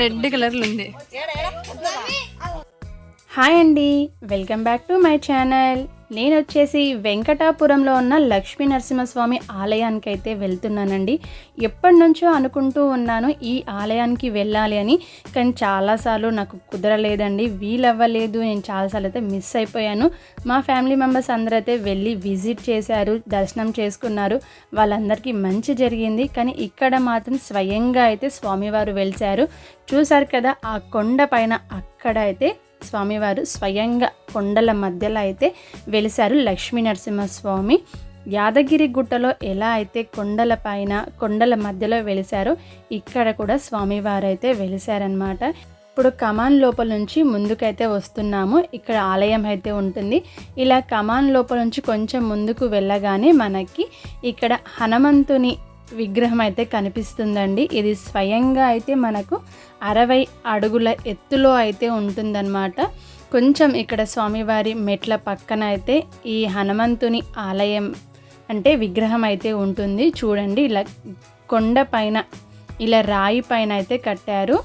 Red colour ఉంది hi అండి. Welcome back to my channel నేను వచ్చేసి వెంకటాపురంలో ఉన్న లక్ష్మీ నరసింహస్వామి ఆలయానికి అయితే వెళ్తున్నానండి. ఎప్పటి నుంచో అనుకుంటూ ఉన్నాను ఈ ఆలయానికి వెళ్ళాలి అని కానీ చాలాసార్లు నాకు కుదరలేదండి. వీలవ్వలేదు. నేను చాలాసార్లు అయితే మిస్ అయిపోయాను. మా ఫ్యామిలీ మెంబర్స్ అందరూ అయితే వెళ్ళి విజిట్ చేశారు దర్శనం చేసుకున్నారు. వాళ్ళందరికీ మంచి జరిగింది. కానీ ఇక్కడ మాత్రం స్వయంగా అయితే స్వామివారు వెలిచారు. చూశారు కదా ఆ కొండ పైన అక్కడ అయితే స్వామివారు స్వయంగా కొండల మధ్యలో అయితే వెలిశారు లక్ష్మీ నరసింహస్వామి. యాదగిరి గుట్టలో ఎలా అయితే కొండల పైన కొండల మధ్యలో వెలిశారో ఇక్కడ కూడా స్వామివారు అయితే వెలిశారనమాట ఇప్పుడు కమాన్ లోపల నుంచి ముందుకైతే వస్తున్నాము. ఇక్కడ ఆలయం అయితే ఉంటుంది. ఇలా కమాన్ లోపల నుంచి కొంచెం ముందుకు వెళ్ళగానే మనకి ఇక్కడ హనుమంతుని విగ్రహం అయితే కనిపిస్తుందండి. ఇది స్వయంగా అయితే మనకు అరవై అడుగుల ఎత్తులో అయితే ఉంటుందన్నమాట. కొంచెం ఇక్కడ స్వామివారి మెట్ల పక్కన అయితే ఈ హనుమంతుని ఆలయం అంటే విగ్రహం అయితే ఉంటుంది. చూడండి ఇలా కొండ పైన ఇలా రాయి పైన అయితే కట్టారు.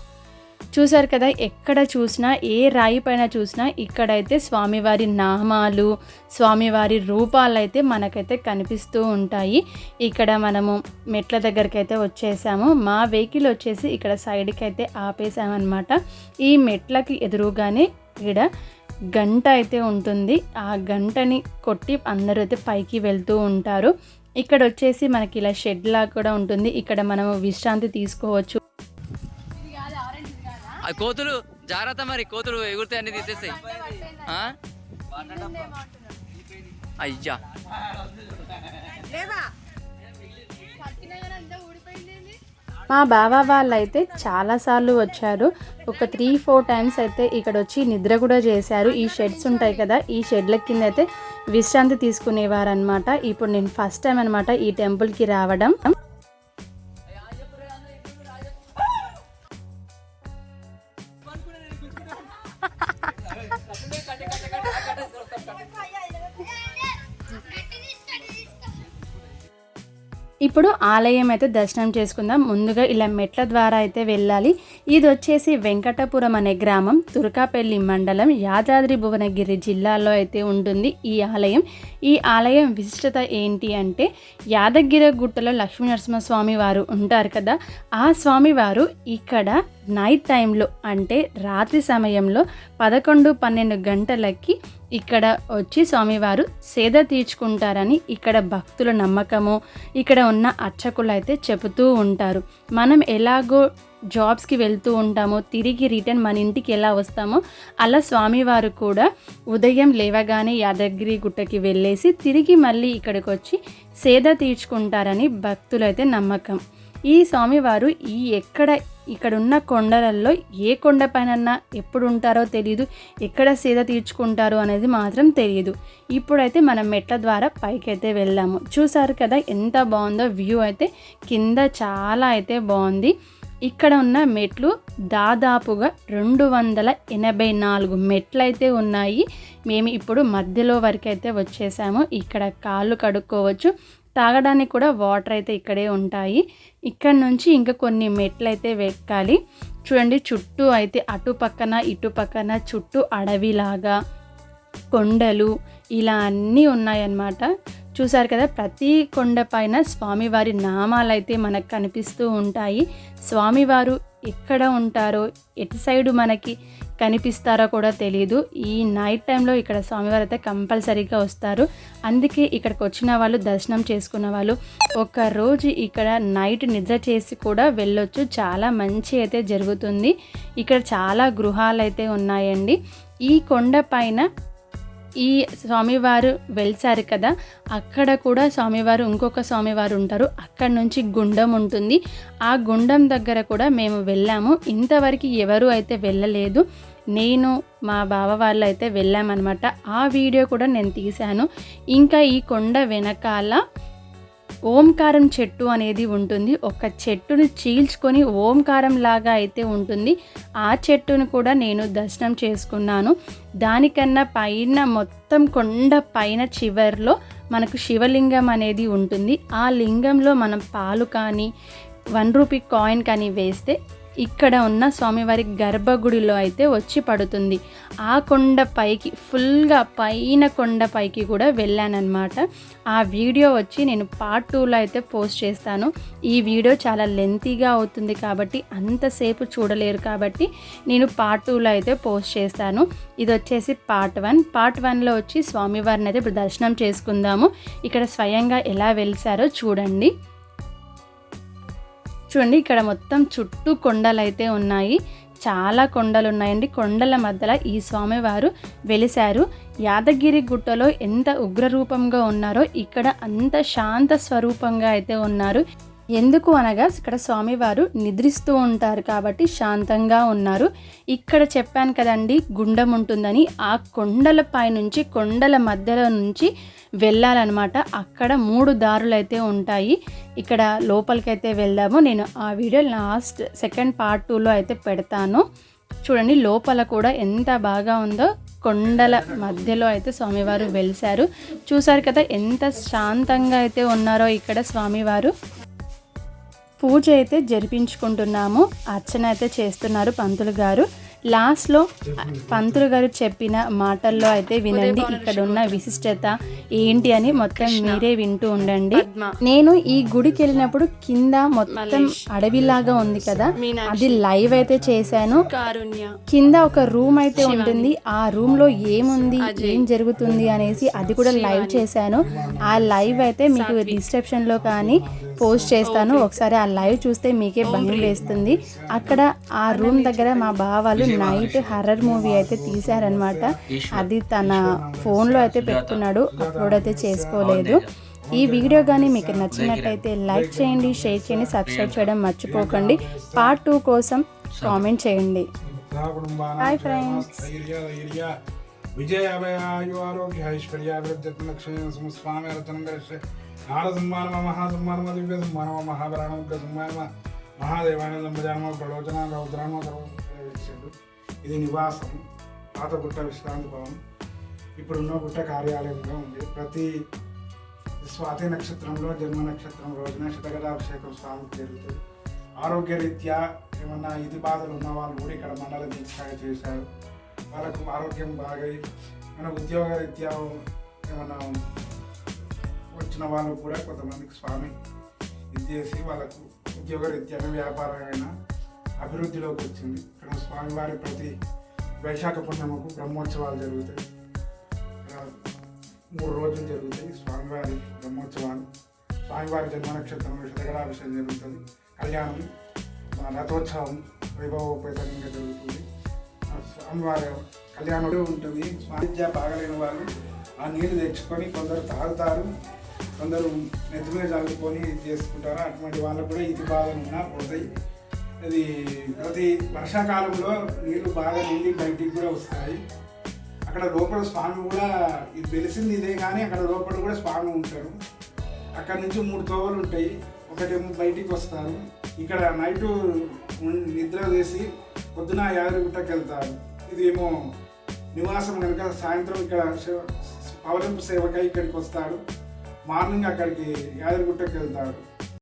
చూసారు కదా ఎక్కడ చూసినా ఏ రాయి పైన చూసినా ఇక్కడైతే స్వామివారి నామాలు స్వామివారి రూపాలు అయితే మనకైతే కనిపిస్తూ ఉంటాయి. ఇక్కడ మనము మెట్ల దగ్గరికి అయితే వచ్చేసాము. మా వెహికల్ వచ్చేసి ఇక్కడ సైడ్కి అయితే ఆపేసామన్నమాట. ఈ మెట్లకి ఎదురుగానే ఇక్కడ గంట అయితే ఉంటుంది. ఆ గంటని కొట్టి అందరూ అయితే పైకి వెళ్తూ ఉంటారు. ఇక్కడ వచ్చేసి మనకి ఇలా షెడ్ లాగా కూడా ఉంటుంది. ఇక్కడ మనము విశ్రాంతి తీసుకోవచ్చు. ఆ కోతులు జాగ్రత్త మరి కోతులు ఎగురుతాయి అన్ని తీసేస్తాయి అయ్యా. మా బావ వాళ్ళు అయితే చాలాసార్లు వచ్చారు. ఒక త్రీ ఫోర్ టైమ్స్ అయితే ఇక్కడ వచ్చి నిద్ర కూడా చేశారు. ఈ షెడ్స్ ఉంటాయి కదా ఈ షెడ్ల కింద అయితే విశ్రాంతి తీసుకునేవారు అనమాట ఇప్పుడు నేను ఫస్ట్ టైం అనమాట ఈ టెంపుల్కి రావడం. ఇప్పుడు ఆలయం అయితే దర్శనం చేసుకుందాం. ముందుగా ఇలా మెట్ల ద్వారా అయితే వెళ్ళాలి. ఇది వచ్చేసి వెంకటపురం అనే గ్రామం. తురకాపల్లి మండలం. యాదాద్రి భువనగిరి జిల్లాలో అయితే ఉంటుంది ఈ ఆలయం. ఈ ఆలయం విశిష్టత ఏంటి అంటే యాదగిరి గుట్టలో లక్ష్మీ నరసింహస్వామి వారు ఉంటారు కదా. ఆ స్వామివారు ఇక్కడ నైట్ టైంలో అంటే రాత్రి సమయంలో పదకొండు పన్నెండు గంటలకి ఇక్కడ వచ్చి స్వామివారు సేద తీర్చుకుంటారని ఇక్కడ భక్తుల నమ్మకము. ఇక్కడ ఉన్న అర్చకులు అయితే చెబుతూ ఉంటారు. మనం ఎలాగో జాబ్స్కి వెళ్తూ ఉంటామో తిరిగి రిటర్న్ మన ఇంటికి ఎలా వస్తామో అలా స్వామివారు కూడా ఉదయం లేవగానే యాదగిరి గుట్టకి వెళ్ళేసి తిరిగి మళ్ళీ ఇక్కడికి వచ్చి సేద తీర్చుకుంటారని భక్తులైతే నమ్మకం. ఈ స్వామివారు ఈ ఎక్కడ ఇక్కడ ఉన్న కొండలలో ఏ కొండ పైన ఎప్పుడు ఉంటారో తెలియదు ఎక్కడ సేద తీర్చుకుంటారో అనేది మాత్రం తెలియదు ఇప్పుడైతే మనం మెట్ల ద్వారా పైకైతే వెళ్ళాము. చూసారు కదా ఎంత బాగుందో వ్యూ అయితే కింద చాలా అయితే బాగుంది. ఇక్కడ ఉన్న మెట్లు దాదాపుగా రెండు వందల ఎనభై నాలుగు మెట్లు అయితే ఉన్నాయి. మేము ఇప్పుడు మధ్యలో వరకు అయితే వచ్చేసాము. ఇక్కడ కాళ్ళు కడుక్కోవచ్చు. తాగడానికి కూడా వాటర్ అయితే ఇక్కడే ఉంటాయి. ఇక్కడ నుంచి ఇంకా కొన్ని మెట్లు అయితే ఎక్కాలి చూడండి చుట్టూ అయితే అటు పక్కన ఇటు పక్కన చుట్టూ అడవిలాగా కొండలు ఇలా అన్నీ ఉన్నాయన్నమాట. చూసారు కదా ప్రతి కొండ పైన స్వామివారి నామాలు అయితే మనకు కనిపిస్తూ ఉంటాయి. స్వామివారు ఎక్కడ ఉంటారో ఎటు సైడు మనకి కనిపిస్తారో కూడా తెలియదు ఈ నైట్ టైంలో ఇక్కడ స్వామివారు అయితే కంపల్సరీగా వస్తారు. అందుకే ఇక్కడికి వచ్చిన వాళ్ళు దర్శనం చేసుకున్న వాళ్ళు ఒక రోజు ఇక్కడ నైట్ నిద్ర చేసి కూడా వెళ్ళొచ్చు. చాలా మంచి అయితే జరుగుతుంది. ఇక్కడ చాలా గృహాలు అయితే ఉన్నాయండి. ఈ కొండ పైన ఈ స్వామివారు వెళ్సారు కదా అక్కడ కూడా స్వామివారు ఇంకొక స్వామివారు ఉంటారు. అక్కడ నుంచి గుండం ఉంటుంది. ఆ గుండం దగ్గర కూడా మేము వెళ్ళాము. ఇంతవరకు ఎవరు అయితే వెళ్ళలేదు నేను మా బావ వాళ్ళు అయితే వెళ్ళామన్నమాట. ఆ వీడియో కూడా నేను తీశాను. ఇంకా ఈ కొండ వెనకాల ఓంకారం చెట్టు అనేది ఉంటుంది. ఒక చెట్టును చీల్చుకొని ఓంకారం లాగా అయితే ఉంటుంది. ఆ చెట్టును కూడా నేను దర్శనం చేసుకున్నాను. దానికన్నా పైన మొత్తం కొండ పైన చివర్లో మనకు శివలింగం అనేది ఉంటుంది. ఆ లింగంలో మనం పాలు కానీ వన్ రూపీ కాయిన్ కానీ వేస్తే ఇక్కడ ఉన్న స్వామివారి గర్భగుడిలో అయితే వచ్చి పడుతుంది. ఆ కొండ పైకి ఫుల్గా పైన కొండ పైకి కూడా వెళ్ళానన్నమాట. ఆ వీడియో వచ్చి నేను పార్ట్ టూలో అయితే పోస్ట్ చేస్తాను. ఈ వీడియో చాలా లెంతీగా అవుతుంది కాబట్టి అంతసేపు చూడలేరు కాబట్టి నేను పార్ట్ టూలో అయితే పోస్ట్ చేస్తాను. ఇది వచ్చేసి పార్ట్ వన్. పార్ట్ వన్లో వచ్చి స్వామివారిని అయితే ఇప్పుడు దర్శనం చేసుకుందాము. ఇక్కడ స్వయంగా ఎలా వెలిసారో చూడండి. చూడండి ఇక్కడ మొత్తం చుట్టూ కొండలైతే ఉన్నాయి. చాలా కొండలు ఉన్నాయండి కొండల మధ్యలో ఈ స్వామివారు వెలిశారు. యాదగిరి గుట్టలో ఎంత ఉగ్రరూపంగా ఉన్నారో ఇక్కడ అంత శాంత స్వరూపంగా అయితే ఉన్నారు. ఎందుకు అనగా ఇక్కడ స్వామివారు నిద్రిస్తూ ఉంటారు కాబట్టి శాంతంగా ఉన్నారు. ఇక్కడ చెప్పాను కదండి గుండం ఉంటుందని. ఆ కొండల పై నుంచి కొండల మధ్యలో నుంచి వెళ్ళాలన్నమాట. అక్కడ మూడు దారులు అయితే ఉంటాయి. ఇక్కడ లోపలికైతే వెళ్దాము. నేను ఆ వీడియో లాస్ట్ సెకండ్ పార్ట్ టూలో అయితే పెడతాను. చూడండి లోపల కూడా ఎంత బాగా ఉందో కొండల మధ్యలో అయితే స్వామివారు వెలిశారు. చూసారు కదా ఎంత శాంతంగా అయితే ఉన్నారో ఇక్కడ స్వామివారు. పూజ అయితే జరిపించుకుంటున్నాము. అర్చన అయితే చేస్తున్నారు పంతులు గారు. లాస్ట్లో పంతులు గారు చెప్పిన మాటల్లో అయితే వినండి. ఇక్కడ ఉన్న విశిష్టత ఏంటి అని మొత్తం మీరే వింటూ ఉండండి. నేను ఈ గుడికి వెళ్ళినప్పుడు కింద మొత్తం అడవిలాగా ఉంది కదా అది లైవ్ అయితే చేశాను. కింద ఒక రూమ్ అయితే ఉంటుంది. ఆ రూమ్లో ఏముంది ఏం జరుగుతుంది అనేసి అది కూడా లైవ్ చేశాను. ఆ లైవ్ అయితే మీకు డిస్క్రిప్షన్లో కానీ పోస్ట్ చేస్తాను. ఒకసారి ఆ లైవ్ చూస్తే మీకే భయం వేస్తుంది. అక్కడ ఆ రూమ్ దగ్గర మా బావాలు నైట్ హర్రర్ మూవీ అయితే తీశారనమాట అది తన ఫోన్లో అయితే పెట్టుకున్నాడు. అప్లోడ్ అయితే చేసుకోలేదు. ఈ వీడియో కానీ మీకు నచ్చినట్టయితే లైక్ చేయండి షేర్ చేయండి సబ్స్క్రైబ్ చేయడం మర్చిపోకండి. పార్ట్ టూ కోసం కామెంట్ చేయండి. Hi, friends. విజయ అభయాయు ఆరోగ్య ఐశ్వర్య అభివృద్ధి స్వామి రచనం కలిసి నార మహాసమ్మానమ దివ్య సమ్మానమ మహాభరణముగ్ర సమ్మానమ మహాదేవాన దంపజానమ ప్రలోచన రౌద్రామ సర్వం ఇది నివాసం పాత గుట్ట విశ్రాంతి భవనం. ఇప్పుడున్న గుట్ట కార్యాలయంగా ఉంది. ప్రతి స్వాతి నక్షత్రంలో జన్మ నక్షత్రం రోజున శతగటాభిషేకం స్వామికి జరుగుతుంది. ఆరోగ్యరీత్యా ఏమన్నా ఇది బాధలు ఉన్న వాళ్ళు కూడా ఇక్కడ మండల దీక్షగా చేశారు. వాళ్ళకు ఆరోగ్యం బాగా మన ఉద్యోగ రీత్యా ఏమన్నా వచ్చిన వాళ్ళు కూడా కొంతమందికి స్వామి ఇది చేసి వాళ్ళకు ఉద్యోగ రీత్యాన వ్యాపారమైన అభివృద్ధిలోకి వచ్చింది. ఇక్కడ స్వామివారి ప్రతి వైశాఖ పుణ్యముకు బ్రహ్మోత్సవాలు జరుగుతాయి. మూడు రోజులు జరుగుతాయి స్వామివారి బ్రహ్మోత్సవాలు. స్వామివారి జన్మ నక్షత్రంలో శతగడాభిషేకం జరుగుతుంది. కళ్యాణం రథోత్సవం వైభవోపేతంగా జరుగుతుంది. స్వామివారి కళ్యాణం ఉంటుంది. స్వామిత్య బాగలేని వాళ్ళు ఆ నీళ్ళు తెచ్చుకొని కొందరు తాగుతారు. కొందరు నెత్తి మీద చల్లుకొని చేసుకుంటారు? అటువంటి వాళ్ళకు కూడా ఇది బాధలు ఉన్నా పోతాయి అది ప్రతి వర్షాకాలంలో నీళ్ళు బాగా నిండి బయటికి కూడా వస్తాయి. అక్కడ లోపల స్వామి కూడా ఇది తెలిసింది ఇదే కానీ అక్కడ లోపల కూడా స్వామి ఉంటారు. అక్కడ నుంచి మూడు తోవలు ఉంటాయి. ఒకటేమో బయటికి వస్తారు. ఇక్కడ నైట్ నిద్ర చేసి పొద్దున యాదగిరిగుట్టకి వెళ్తారు. ఇది ఏమో నివాసం కనుక సాయంత్రం ఇక్కడ శివ- పవలింపు సేవకై ఇక్కడికి వస్తాడు. మార్నింగ్ అక్కడికి యాదగిరిగుట్టకి వెళ్తాడు.